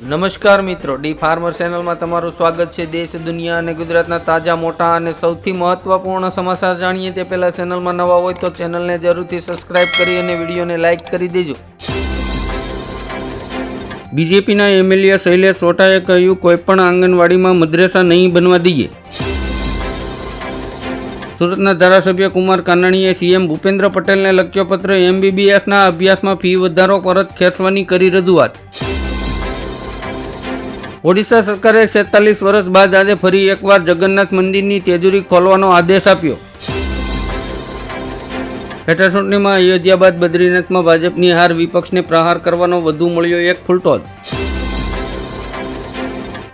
નમસ્કાર મિત્રો, D farmer ચેનલમાં તમારું સ્વાગત છે. દેશ, દુનિયા અને ગુજરાતના તાજા, મોટા અને સૌથી મહત્વપૂર્ણ સમાચાર જાણીએ તે પહેલાં ચેનલમાં નવા હોય તો ચેનલને જરૂરથી સબસ્ક્રાઇબ કરી અને વિડીયોને લાઇક કરી દેજો. બીજેપીના એમએલએ શૈલેષ સોટાએ કહ્યું, કોઈપણ આંગણવાડીમાં મદ્રેસા નહીં બનવા દઈએ. સુરતના ધારાસભ્ય કુમાર કાનાણીએ સીએમ ભૂપેન્દ્ર પટેલને લખ્યો પત્ર, એમબીબીએસના અભ્યાસમાં ફી વધારો પરત ખેંચવાની કરી રજૂઆત. ઓડિશા સરકારે છેતાલીસ વર્ષ બાદ આજે ફરી એકવાર જગન્નાથ મંદિરની તેજુરી ખોલવાનો આદેશ આપ્યો. પેટા ચૂંટણીમાં અયોધ્યા બાદ બદ્રીનાથમાં ભાજપની હાર, વિપક્ષને પ્રહાર કરવાનો વધુ મળ્યો એક ફૂલટોજ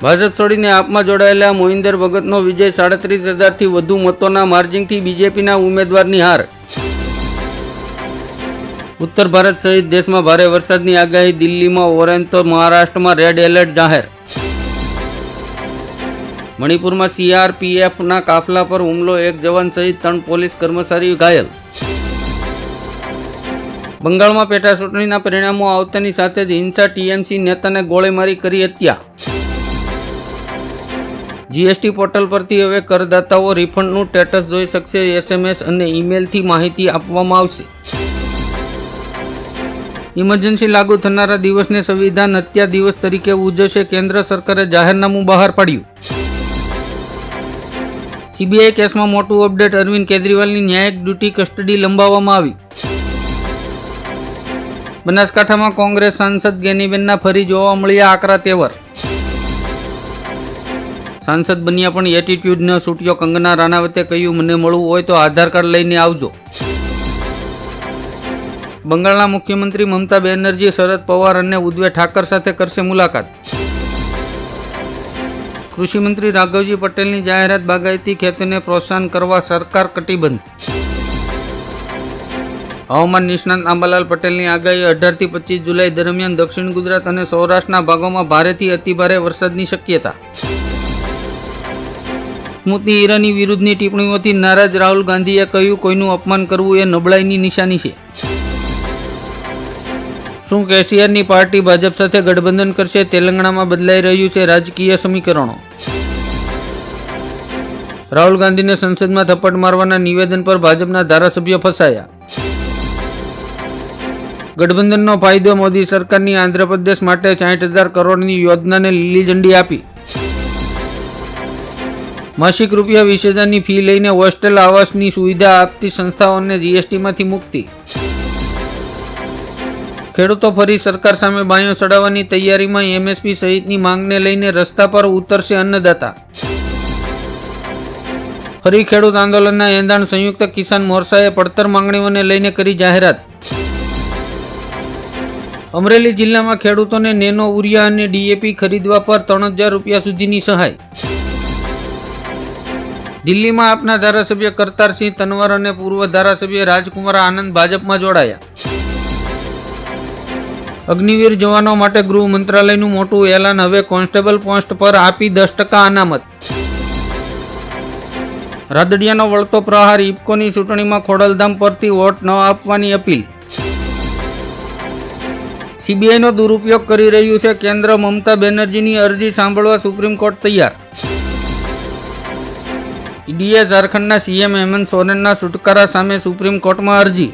ભાજપ છોડીને આપમાં જોડાયેલા મોહિન્દર ભગતનો વિજય સાડત્રીસ હજારથી વધુ મતોના માર્જિનથી બીજેપીના ઉમેદવારની હાર. ઉત્તર ભારત સહિત દેશમાં ભારે વરસાદની આગાહી, દિલ્હીમાં ઓરેન્જ, તો મહારાષ્ટ્રમાં રેડ એલર્ટ જાહેર. મણિપુરમાં સીઆરપીએફના કાફલા પર હુમલો, એક જવાન સહિત ત્રણ પોલીસ કર્મચારી ઘાયલ. બંગાળમાં પેટા ચૂંટણીના પરિણામો આવતાની સાથે જ હિંસા ટીએમસી નેતાને ગોળીમારી કરી હત્યા. જીએસટી પોર્ટલ પરથી હવે કરદાતાઓ રિફંડનું સ્ટેટસ જોઈ શકશે, એસએમએસ અને ઈમેલથી માહિતી આપવામાં આવશે. ઇમરજન્સી લાગુ થનારા દિવસને સંવિધાન હત્યા દિવસ તરીકે ઉજવશે, કેન્દ્ર સરકારે જાહેરનામું બહાર પાડ્યું. સીબીઆઈ કેસમાં મોટું અપડેટ અરવિંદ કેજરીવાલની ન્યાયિક ડ્યુટી કસ્ટડી લંબાવવામાં આવી. બનાસકાંઠામાં કોંગ્રેસ સાંસદ ગેનીબેનના ફરી જોવા મળ્યા આકરા તેવર. સાંસદ બન્યા પણ એટીટ્યુડ ન છૂટ્યો. કંગના રાણાવતે કહ્યું, મને મળવું હોય તો આધાર કાર્ડ લઈને આવજો. બંગાળના મુખ્યમંત્રી મમતા બેનર્જી શરદ પવાર અને ઉદ્વે ઠાકર સાથે કરશે મુલાકાત. કૃષિમંત્રી રાઘવજી પટેલની જાહેરાત બાગાયતી ખેતીને પ્રોત્સાહન કરવા સરકાર કટિબદ્ધ. હવામાન નિષ્ણાંત આંબાલાલ પટેલની આગાહી અઢારથી પચીસ જુલાઈ દરમિયાન દક્ષિણ ગુજરાત અને સૌરાષ્ટ્રના ભાગોમાં ભારેથી અતિભારે વરસાદની શક્યતા. સ્મૃતિ ઈરાની વિરુદ્ધની ટિપ્પણીઓથી નારાજ રાહુલ ગાંધીએ કહ્યું, કોઈનું અપમાન કરવું એ નબળાઈની નિશાની છે. શું કેસીઆરની પાર્ટી ભાજપ સાથે ગઠબંધન કરશે તેલંગાણામાં બદલાઈ રહ્યું છે રાજકીય સમીકરણો. રાહુલ ગાંધીને સંસદમાં થપ્પડ મારવાના નિવેદન પર ભાજપના ધારાસભ્યો ફસાયા. ગઠબંધનનો ફાયદો મોદી સરકારની આંધ્રપ્રદેશ માટે સાઠ હજાર કરોડની યોજનાને લીલી ઝંડી આપી. માસિક રૂપિયા વીસ હજારની ફી લઈને હોસ્ટેલ આવાસની સુવિધા આપતી સંસ્થાઓને જીએસટીમાંથી મુક્તિ. ખેડૂતો ફરી સરકાર સામે બાયો ચડાવવાની તૈયારીમાં એમએસપી સહિતની માંગને લઈને રસ્તા પર ઉતરશે અન્નદાતા. ફરી ખેડૂત આંદોલનના એંધાણ સંયુક્ત કિસાન મોરચાએ પડતર માંગણીઓને લઈને કરી જાહેરાત. અમરેલી જિલ્લામાં ખેડૂતોને નેનો ઉરિયા અને ડીએપી ખરીદવા પર ત્રણ હજાર રૂપિયા સુધીની સહાય. દિલ્હીમાં આપના ધારાસભ્ય કરતારસિંહ તનવર અને પૂર્વ ધારાસભ્ય રાજકુમાર આનંદ ભાજપમાં જોડાયા. અગ્નિવીર જવાનો માટે ગૃહ મંત્રાલયનું મોટું એલાન હવે કોન્સ્ટેબલ પોસ્ટ પર આપી દસ ટકા અનામત. રાદડિયાનો વળતો પ્રહાર ઇફકોની ચૂંટણીમાં ખોડલધામ પરથી વોટ ન આપવાની અપીલ. સીબીઆઈનો દુરુપયોગ કરી રહ્યું છે કેન્દ્ર મમતા બેનર્જીની અરજી સાંભળવા સુપ્રીમ કોર્ટ તૈયાર. ઈડીએ ઝારખંડના સીએમ હેમંત સોરેનના છુટકારા સામે સુપ્રીમ કોર્ટમાં અરજી.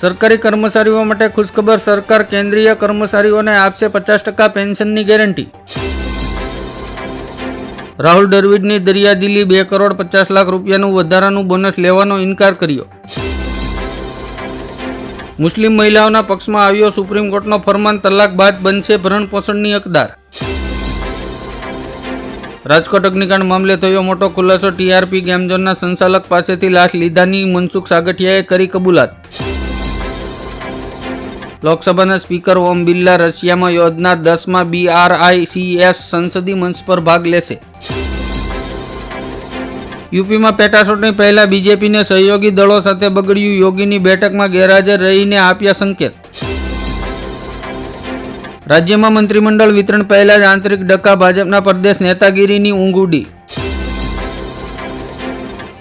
સરકારી કર્મચારીઓ માટે ખુશખબર સરકાર કેન્દ્રીય કર્મચારીઓને આપશે પચાસ ટકા પેન્શનની ગેરંટી. રાહુલ દ્રવિડની દરિયાદિલી બે કરોડ પચાસ લાખ રૂપિયાનું વધારાનું બોનસ લેવાનો ઇનકાર કર્યો. મુસ્લિમ મહિલાઓના પક્ષમાં આવ્યો સુપ્રીમ કોર્ટનો ફરમાન તલાક બાદ બનશે ભરણ પોષણની હકદાર. રાજકોટ અગ્નિકાંડ મામલે થયો મોટો ખુલાસો ટીઆરપી ગેમઝોનના સંચાલક પાસેથી લાશ લીધાની મનસુખ સાગઠિયાએ કરી કબૂલાત. લોકસભાના સ્પીકર ઓમ બિરલા રશિયામાં યોજનાર દસમાં બીઆરઆઈસીએસ સંસદીય મંચ પર ભાગ લેશે. યુપીમાં પેટાચૂંટણી પહેલા બીજેપીને સહયોગી દળો સાથે બગડ્યું યોગીની બેઠકમાં ગેરહાજર રહીને આપ્યા સંકેત. રાજ્યમાં મંત્રીમંડળ વિતરણ પહેલા જ આંતરિક ડકા ભાજપના પ્રદેશ નેતાગીરીની ઊંઘ ઉડી.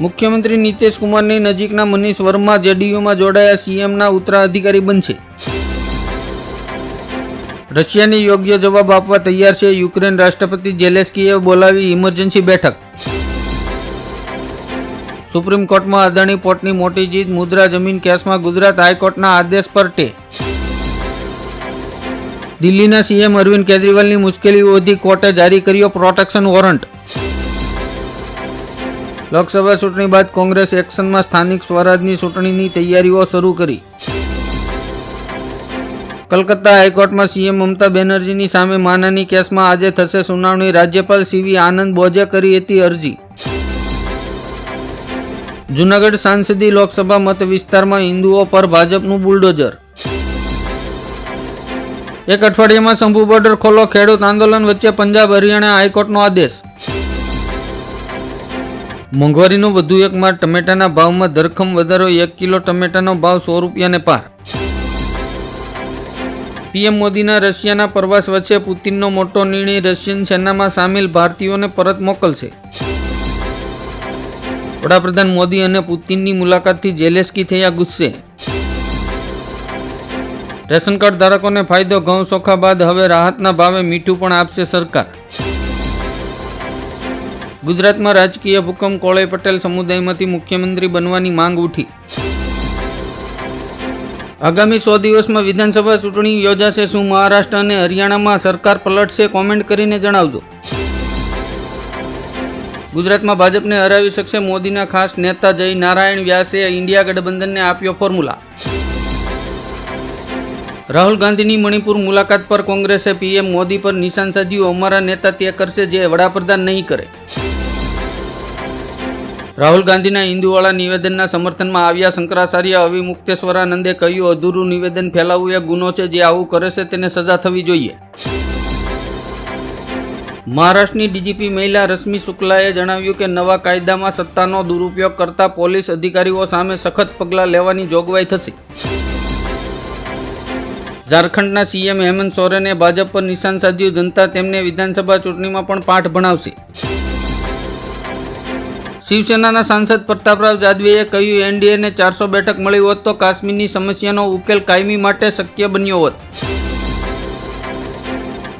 મુખ્યમંત્રી નીતિશ કુમારની નજીકના મનીષ વર્મા જેડીયુમાં જોડાયા સીએમના ઉત્તરાધિકારી બનશે. રશિયાને યોગ્ય જવાબ આપવા તૈયાર છે યુક્રેન રાષ્ટ્રપતિ જેલેસ્કીએ બોલાવી ઇમરજન્સી બેઠક. સુપ્રીમ કોર્ટમાં અદાણી પોર્ટની મોટી જીત, મુદ્રા જમીન કેસમાં ગુજરાત હાઈકોર્ટના આદેશ પર ટે દિલ્હીના સીએમ અરવિંદ કેજરીવાલની મુશ્કેલી વધી કોર્ટે જારી કર્યો પ્રોટેક્શન વોરંટ. લોકસભા ચૂંટણી બાદ કોંગ્રેસ એક્શનમાં સ્થાનિક સ્વરાજની ચૂંટણીની તૈયારીઓ શરૂ કરી. કલકત્તા હાઈકોર્ટમાં સીએમ મમતા બેનર્જીની સામે માનાની કેસમાં આજે થશે સુનાવણી. રાજ્યપાલ સીવી આનંદ બોજે કરી હતી અરજી. જૂનાગઢ સાંસદી લોકસભા મત વિસ્તારમાં હિન્દુઓ પર ભાજપનું બુલડોઝર. એક અઠવાડિયામાં શંભુ બોર્ડર ખોલો ખેડૂત આંદોલન વચ્ચે પંજાબ હરિયાણા હાઈકોર્ટનો આદેશ. મોંઘવારીનો વધુ એક માર, ટમેટાના ભાવમાં ધરખમ વધારો, એક કિલો ટમેટાનો ભાવ સો રૂપિયાને પાર. પીએમ મોદીના રશિયાના પ્રવાસ વચ્ચે પુતિનનો મોટો નિર્ણય રશિયન સેનામાં સામેલ ભારતીયોને પરત મોકલશે. વડાપ્રધાન મોદી અને પુતિનની મુલાકાતથી જેલેસ્કી થયા ગુસ્સે. રેશન કાર્ડ ધારકોને ફાયદો ઘઉં સોખા બાદ હવે રાહતના ભાવે મીઠું પણ આપશે સરકાર. ગુજરાતમાં રાજકીય ભૂકંપ કોળે પટેલ સમુદાયમાંથી મુખ્યમંત્રી બનવાની માંગ ઉઠી. આગામી સો દિવસમાં વિધાનસભા ચૂંટણી યોજાશે. શું મહારાષ્ટ્ર અને હરિયાણામાં સરકાર પલટશે કોમેન્ટ કરીને જણાવજો. ગુજરાતમાં ભાજપને હરાવી શકશે મોદીના ખાસ નેતા જય નારાયણ વ્યાસે ઇન્ડિયા ગઠબંધનને આપ્યો ફોર્મ્યુલા. રાહુલ ગાંધીની મણિપુર મુલાકાત પર કોંગ્રેસે પીએમ મોદી પર નિશાન સાધ્યું. અમારા નેતા તે કરશે જે વડાપ્રધાન નહીં કરે. રાહુલ ગાંધીના હિન્દુવાળા નિવેદનના સમર્થનમાં આવ્યા શંકરાચાર્ય અવિમુક્તેશ્વરાનંદે કહ્યું, અધૂરું નિવેદન ફેલાવવું એ ગુનો છે, જે આવું કરે છે તેને સજા થવી જોઈએ. મહારાષ્ટ્રની ડીજીપી મહિલા રશ્મિ શુક્લાએ જણાવ્યું કે, નવા કાયદામાં સત્તાનો દુરુપયોગ કરતા પોલીસ અધિકારીઓ સામે સખત પગલાં લેવાની જોગવાઈ થશે. ઝારખંડના સીએમ હેમંત સોરેને ભાજપ પર નિશાન સાધ્યું, જનતા તેમને વિધાનસભા ચૂંટણીમાં પણ પાઠ ભણાવશે. શિવસેનાના સાંસદ પ્રતાપરાવ જાદવેએ કહ્યું, એનડીએને ચારસો બેઠક મળી હોત તો કાશ્મીરની સમસ્યાનો ઉકેલ કાયમી માટે શક્ય બન્યો હોત.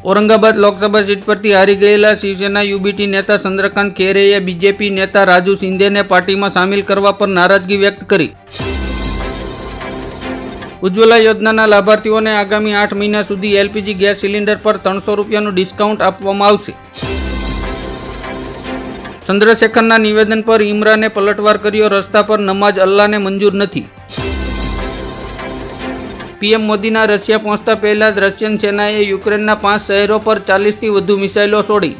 ઔરંગાબાદ લોકસભા સીટ પરથી હારી ગયેલા શિવસેના યુબીટી નેતા ચંદ્રકાંત ખેરેએ બીજેપી નેતા રાજુ સિંધેને પાર્ટીમાં સામેલ કરવા પર નારાજગી વ્યક્ત કરી. ઉજ્જવલા યોજનાના લાભાર્થીઓને આગામી આઠ મહિના સુધી એલપીજી ગેસ સિલિન્ડર પર ત્રણસો રૂપિયાનું ડિસ્કાઉન્ટ આપવામાં આવશે. ચંદ્રશેખરના નિવેદન પર ઇમરાને પલટવાર કર્યો રસ્તા પર નમાજ અલ્લાહને મંજૂર નથી. પીએમ મોદીના રશિયા પહોંચતા પહેલા જ રશિયન સેનાએ યુક્રેનના પાંચ શહેરો પર ચાલીસથી વધુ મિસાઇલો છોડી.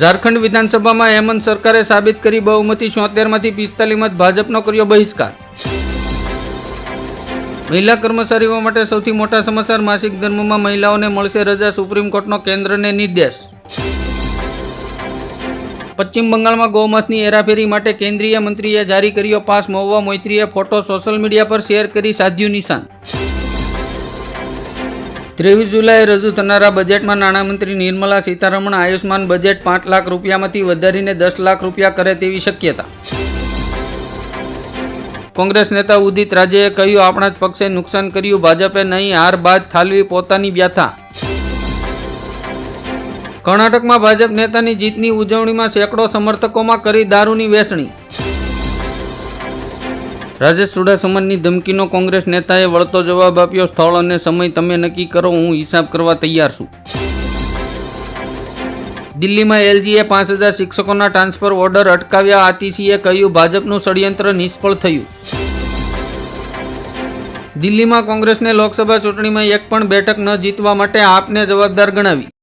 ઝારખંડ વિધાનસભામાં હેમંત સરકારે સાબિત કરી બહુમતી છોતેરમાંથી પિસ્તાલીસમાં ભાજપનો કર્યો બહિષ્કાર. મહિલા કર્મચારીઓ માટે સૌથી મોટા સમાચાર, માસિક ધર્મમાં મહિલાઓને મળશે રજા, સુપ્રીમ કોર્ટનો કેન્દ્રને નિર્દેશ. પશ્ચિમ બંગાળમાં ગૌમાંસની હેરાફેરી માટે કેન્દ્રીય મંત્રીએ જારી કર્યો પાસ. મહુવા મૈત્રીએ ફોટો સોશિયલ મીડિયા પર શેર કરી સાધ્યું નિશાન. ત્રેવીસ જુલાઈએ રજૂ થનારા બજેટમાં નાણામંત્રી નિર્મલા સીતારમણ આયુષ્માન બજેટ પાંચ લાખ રૂપિયામાંથી વધારીને દસ લાખ રૂપિયા કરે તેવી શક્યતા. કોંગ્રેસ નેતા ઉદિત રાજેએ કહ્યું, આપણા જ પક્ષે નુકસાન કર્યું, ભાજપે નહીં, હાર બાદ ઠાલવી પોતાની વ્યથા. કર્ણાટકમાં ભાજપ નેતાની જીતની ઉજવણીમાં સેંકડો સમર્થકોમાં કરી દારૂની વેચણી રાજેશ ચુડાસમાની ધમકીનો કોંગ્રેસ નેતાએ વળતો જવાબ આપ્યો, સ્થળ અને સમય તમે નક્કી કરો, હું હિસાબ કરવા તૈયાર છું. દિલ્હીમાં એલજીએ પાંચ હજાર શિક્ષકોના ટ્રાન્સફર ઓર્ડર અટકાવ્યા આતિશીએ કહ્યું, ભાજપનું ષડયંત્ર નિષ્ફળ થયું. દિલ્હીમાં કોંગ્રેસને લોકસભા ચૂંટણીમાં એક પણ બેઠક ન જીતવા માટે આપને જવાબદાર ગણાવી.